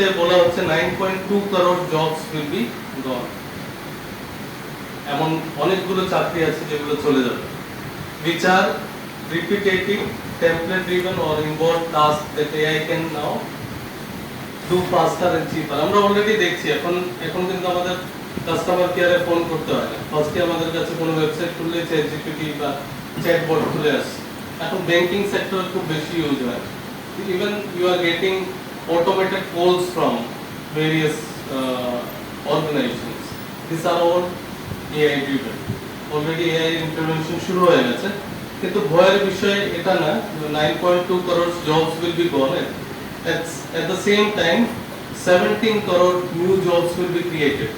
লিস্টে বলা হচ্ছে nine point two crore jobs will be gone এমন অনেকগুলো চাকরি আছে যেগুলো চলে যাবে। Which are repetitive, template driven or involved tasks that AI can now do faster and cheaper আমরা অলরেডি দেখছি, এখন এখন কিন্তু আমাদের কাস্টমার কেয়ারে ফোন করতে হয় না। ফার্স্টে আমাদের কাছে কোনো ওয়েবসাইট খুললে চ্যাট জিপিটি বা চ্যাটবট খুলে আসে। এখন ব্যাংকিং সেক্টর খুব বেশি ইউজ হয়। Even you are getting automated calls from various uh, organizations. These are all AI driven. Already AI intervention শুরু হয়ে গেছে। কিন্তু ভয়ের বিষয় এটা না nine point two crore jobs will be gone at the same time seventeen crore new jobs will be created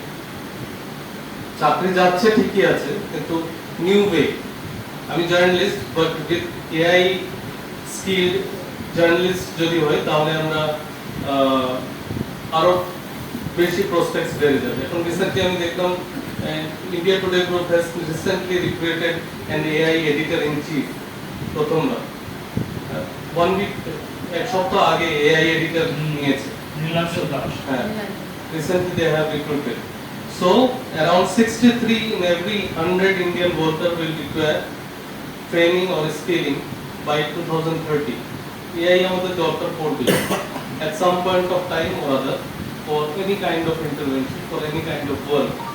চাকরি যাচ্ছে ঠিকই আছে কিন্তু নিউ ওয়ে আমি journalist but with AI skill journalist যদি হয় তাহলে আমরা আরো বেশি প্রসপেক্টস বেড়ে যাবে এখন রিসেন্টলি আমি দেখলাম India Today group has recently recruited an AI editor in chief প্রথমবার ওয়ান উইক এক সপ্তাহ আগে এআই এডিটর নিয়েছে নীলাংশ দাস হ্যাঁ recently they have recruited. So around 63 in every 100 Indian worker will require training or skilling by 2030. AI আমাদের দরকার পড়বে at some point of time or other for any kind of intervention, for any kind of work.